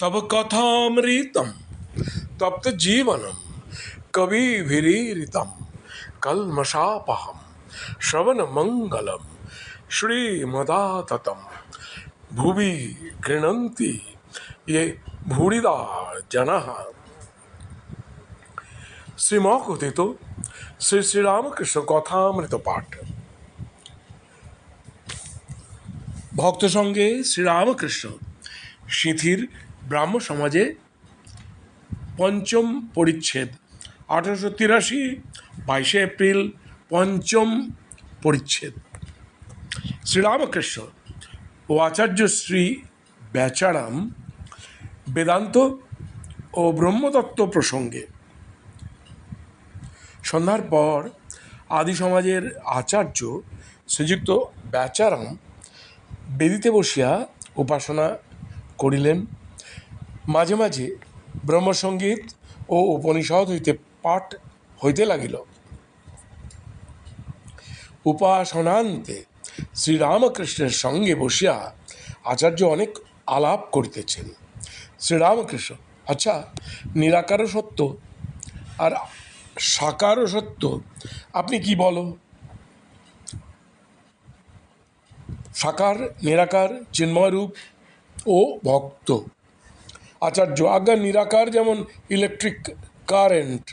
तब कथामृतम तप्त जीवनम कविभिरीरितम कलमशापहम श्रवण मंगलम श्रीमदाततम भुवि गृणन्ति ये भूरिदा जनः শ্রীমকথিত শ্রী শ্রীরামকৃষ্ণ কথামৃত পাঠ ভক্ত সঙ্গে শ্রীরামকৃষ্ণ সিঁথির ব্রাহ্ম সমাজে পঞ্চম পরিচ্ছেদ, আঠারোশো তিরাশি বাইশে এপ্রিল পঞ্চম পরিচ্ছেদ। শ্রীরামকৃষ্ণ ও আচার্য শ্রী বেচারাম বেদান্ত ও ব্রহ্মতত্ত্ব প্রসঙ্গে সন্ধ্যার পর আদি সমাজের আচার্য শ্রীযুক্ত বেচারাম বেদিতে বসিয়া উপাসনা করিলেন। মাঝে মাঝে ব্রহ্মসঙ্গীত ও উপনিষদ হইতে পাঠ হইতে লাগিল। উপাসনান্তে শ্রীরামকৃষ্ণের সঙ্গে বসিয়া আচার্য অনেক আলাপ করিতেছেন। শ্রীরামকৃষ্ণ আচ্ছা নিরাকার সত্য আর সাকারও সত্য আপনি কি বলো? সাকার, নিরাকার, চিন্ময়রূপ ও ভক্ত আচার্য। আজ্ঞা নিরাকার যেমন ইলেকট্রিক কারেন্ট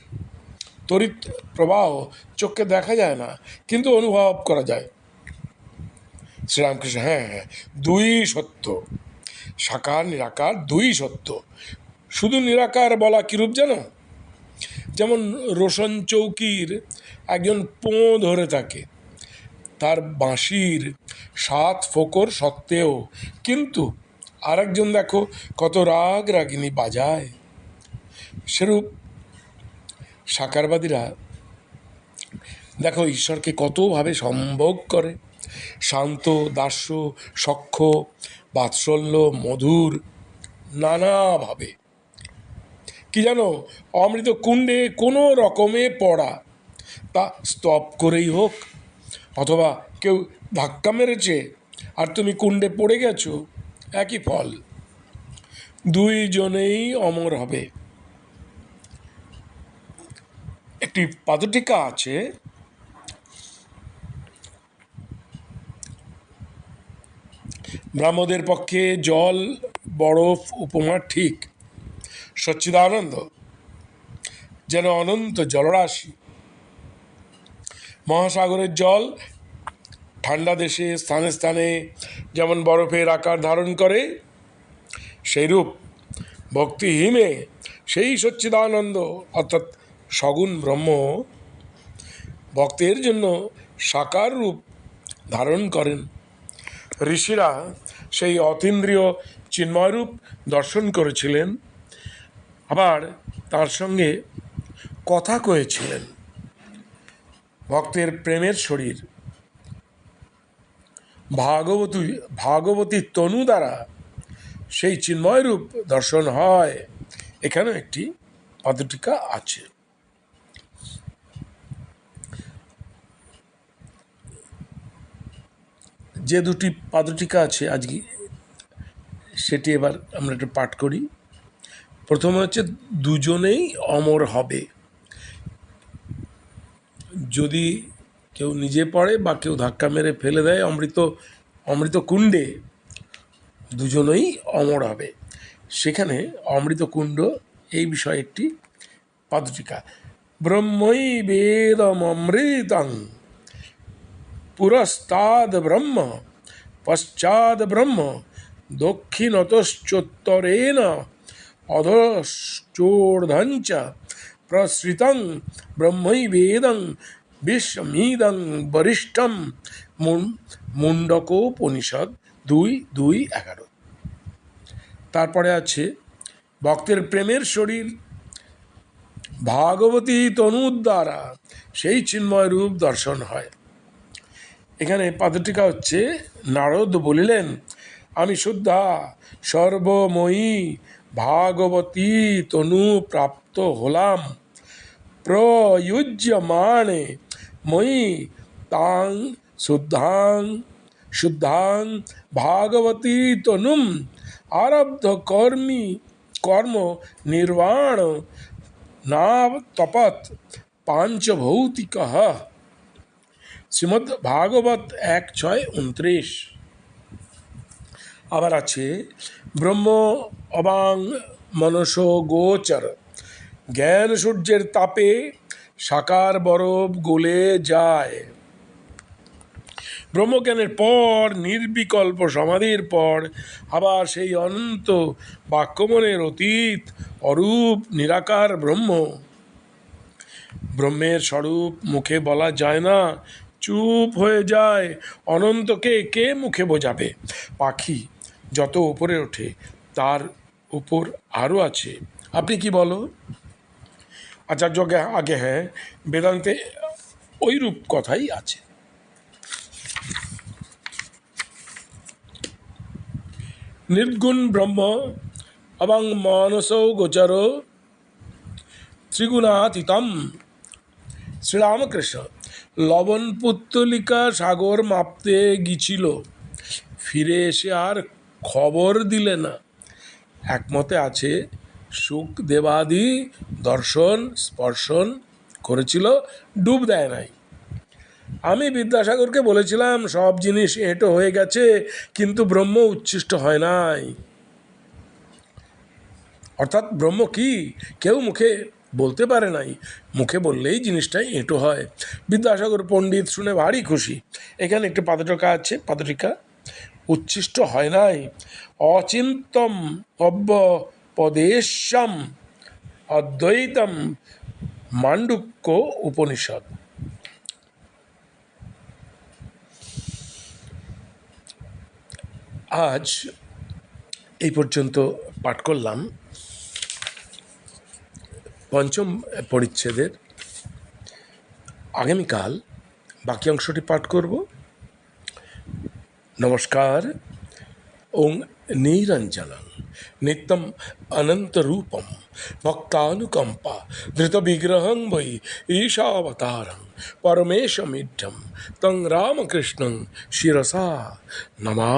তড়িৎ প্রবাহ চোখকে দেখা যায় না, কিন্তু অনুভব করা যায়। শ্রীরামকৃষ্ণ হ্যাঁ হ্যাঁ দুই সত্য। সাকার, নিরাকার, দুই সত্য। শুধু নিরাকার বলা কীরূপ জানো? যেমন রোশন চৌকির একজন পোঁ ধরে থাকে, তার বাঁশির সাত ফোকর সত্ত্বেও, কিন্তু আরেকজন দেখো, কত রাগ রাগিনী বাজায়। সেরূপ সাকারবাদীরা দেখো, ঈশ্বরকে কতভাবে সম্ভোগ করে। শান্ত, দাস্য সখ্য বাৎসল্য, মধুর, নানাভাবে। কি জানো, অমৃত কুণ্ডে কোনো রকমে পড়া। তা স্তব করেই হোক, অথবা কেউ ধাক্কা মেরেছে, আর তুমি কুণ্ডে পড়ে গেছো একই ফল। দুইজনেই অমর হবে। একটি পাদটিকা আছে। ব্রাহ্মদের পক্ষে জল, বরফ, উপমা ঠিক। সচ্চিদানন্দ, যেন অনন্ত জলরাশি। মহাসাগরের জল ঠান্ডা দেশে, স্থানে স্থানে যেমন বরফের আকার ধারণ করে, সেইরূপ ভক্তি হিমে সেই সচ্চিদানন্দ, অর্থাৎ সগুণ ব্রহ্ম, ভক্তের জন্য সাকার রূপ ধারণ করেন। ঋষিরা সেই অতীন্দ্রিয় চিন্ময়রূপ দর্শন করেছিলেন, আবার তার সঙ্গে কথা কয়েছিলেন। ভক্তের প্রেমের শরীর ভাগবতী ভাগবতী তনু দ্বারা সেই চিন্ময় রূপ দর্শন হয়। এখানেও একটি পাদটিকা আছে। যে দুটি পাদটিকা আছে আজকে, সেটি এবার আমরা একটু পাঠ করি। প্রথমে হচ্ছে, দুজনেই অমর হবে। যদি কেউ নিজে পড়ে বা কেউ ধাক্কা মেরে ফেলে দেয়, অমৃত অমৃত কুণ্ডে দুজনেই অমর হবে। সেখানে অমৃত কুণ্ড এই বিষয়ে একটি পাদটিকা ব্রহ্মই বেদমৃতং পুরস্তাদ ব্রহ্ম পশ্চাদ ব্রহ্ম দক্ষিণতশ্চোত্তরেণ অধশ্চোর্ধঞ্চ প্রসৃতং ব্রহ্মৈবেদং বিশ্বমিদং বরিষ্ঠম মুন্ডকোপনিষদ দুই দুই, এগারো। তারপরে আছে, ভক্তের প্রেমের শরীর, ভাগবতী তনুর দ্বারা সেই চিন্ময় রূপ দর্শন হয়। এখানে পাদটিকা হচ্ছে, নারদ বলিলেন, আমি শুদ্ধা, সর্বময়ী ভাগবতী তনু প্রাপ্ত হলাম। প্রয়ুজ্যমানে মই তাং শুদ্ধাং শুদ্ধাং ভাগবতী তনুম আরব্ধ কর্মী কর্ম নির্বাণ না তপত পাঞ্চভৌতিক। শ্রীমদ্ ভাগবত এক ছয় উনত্রিশ। আবার আছে ব্রহ্ম অবাং মনস গোচর। জ্ঞান সূর্যের তাপে সাকার বরফ গলে যায়। ব্রহ্মজ্ঞানের পর, নির্বিকল্প সমাধির পর, আবার সেই অনন্ত বাক্যমনের অতীত, অরূপ, নিরাকার ব্রহ্ম। ব্রহ্মের স্বরূপ মুখে বলা যায় না, চুপ হয়ে যায়। অনন্তকে কে মুখে বোঝাবে? পাখি যত উপরে ওঠে, তার উপর আরও আছে। আপনি কি বলো? আচার্য আগে- হ্যাঁ বেদান্তে ওইরূপ কথাই আছে। নির্গুণ ব্রহ্ম এবং মানস গোচর ত্রিগুণাতীতম। শ্রীরামকৃষ্ণ লবণ পুত্তলিকা সাগর মাপতে গিয়েছিল ফিরে এসে আর খবর দিলে না। একমতে আছে সুখ দেবাদি দর্শন, স্পর্শন করেছিল, ডুব দেয় নাই। আমি বিদ্যাসাগরকে বলেছিলাম, সব জিনিস এঁটো হয়ে গেছে, কিন্তু ব্রহ্ম উচ্ছিষ্ট হয় নাই। অর্থাৎ ব্রহ্ম কি? কেউ মুখে বলতে পারে নাই। মুখে বললেই জিনিসটা এঁটো হয়। বিদ্যাসাগর পণ্ডিত শুনে ভারী খুশি। এখানে একটি পাদটকা আছে, পাদটিকা, উচ্ছিষ্ট হয় নাই। অচিন্তম অব্য পদেশম অদ্বৈতম মান্ডুক্য উপনিষদ। আজ এই পর্যন্ত পাঠ করলাম। পঞ্চম পরিচ্ছেদের আগামীকাল বাকি অংশটি পাঠ করব। নমস্কার, ওং नित्यम अनंत रूपम भक्तानुकंपा धृत विग्रह वै ईशावतार ईशावतारं परमेशमिढ्यं तं रामकृष्णं शिसा नमा